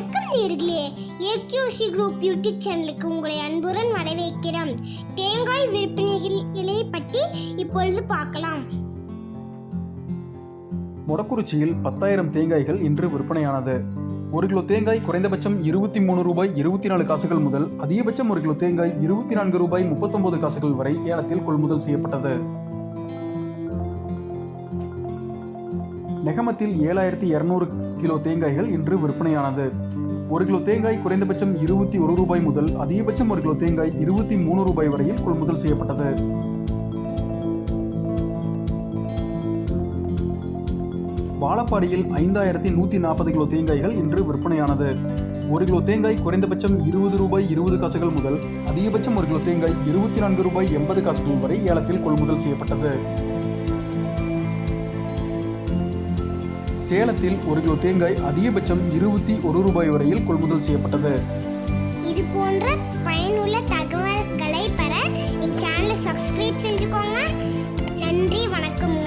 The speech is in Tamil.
வணக்கம் நேர்களே. ஏக்யூசி குரூப் யூடியூப் சேனலுக்கு உங்களை அன்புடன் வரவேற்கிறோம். தேங்காய் விற்பனைகளை பற்றி இப்பொழுது பார்க்கலாம். மொடக்குறிச்சியில் பத்தாயிரம் தேங்காய்கள் இன்று விற்பனையானது. ஒரு கிலோ தேங்காய் குறைந்தபட்சம் இருபத்தி மூணு ரூபாய் இருபத்தி நாலு காசுகள் முதல் அதிகபட்சம் ஒரு கிலோ தேங்காய் இருபத்தி நான்கு ரூபாய் முப்பத்தொன்பது காசுகள் வரை ஏலத்தில் கொள்முதல் செய்யப்பட்டது. நெகமத்தில் ஏழாயிரத்தி இரநூறு கிலோ தேங்காய்கள் இன்று விற்பனையானது. ஒரு கிலோ தேங்காய் குறைந்தபட்சம் இருபத்தி ஒரு ரூபாய் முதல் அதிகபட்சம் ஒரு கிலோ தேங்காய் இருபத்தி மூணு ரூபாய் வரையில் கொள்முதல் செய்யப்பட்டது. வாழப்பாடியில் ஐந்தாயிரத்தி நூற்றி நாற்பது கிலோ தேங்காய்கள் இன்று விற்பனையானது. ஒரு கிலோ தேங்காய் குறைந்தபட்சம் இருபது ரூபாய் இருபது காசுகள் முதல் அதிகபட்சம் ஒரு கிலோ தேங்காய் இருபத்தி நான்கு ரூபாய் எண்பது காசுகள் வரை ஏலத்தில் கொள்முதல் செய்யப்பட்டது. சேலத்தில் ஒரு கிலோ தேங்காய் அதிகபட்சம் இருபத்தி ஒரு ரூபாய் வரையில் கொள்முதல் செய்யப்பட்டது. இது போன்ற பயனுள்ள தகவல்களை பெற என் சேனலை சப்ஸ்கிரைப் செஞ்சுக்கோங்க. நன்றி வணக்கம்.